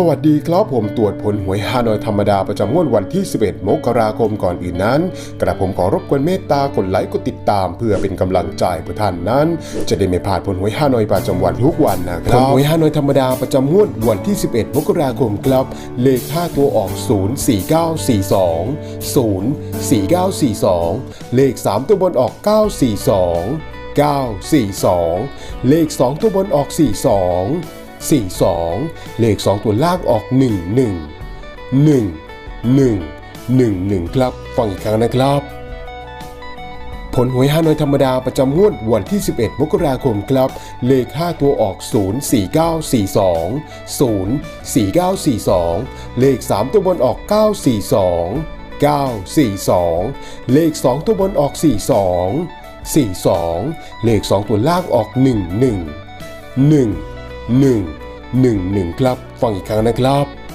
สวัสดีครับผมตรวจผลหวยฮานอยธรรมดาประจำงวดวันที่ 11 มกราคมก่อนอื่นนั้น กระผมขอรบกวนเมตตากดไลค์กดติดตาม เพื่อเป็นกำลังใจเพื่อท่านนั้น จะได้ไม่พลาดผลหวยฮานอยประจำวันทุกวันนะครับผลหวยฮานอยธรรมดาประจำงวดวันที่ 11 มกราคมครับ เลข5ตัวออก 04942 04942 เลข 3 ตัวบนออก 942 942 เลข 2 ตัวบนออก 42 42 เลข 2 ตัวล่างออก 1 1 1 1 1 1 ครับ ฟังอีกครั้งนะครับ ผลหวยฮานอยธรรมดาประจำงวดวันที่ 11 มกราคมครับ เลข 5 ตัวออก 04942 04942 เลข 3 ตัวบนออก 942 942 เลข 2 ตัวบนออก 42 42 เลข 2 ตัวล่างออก 11 1 1 1 1 ครับ ฟังอีกครั้งนะครับ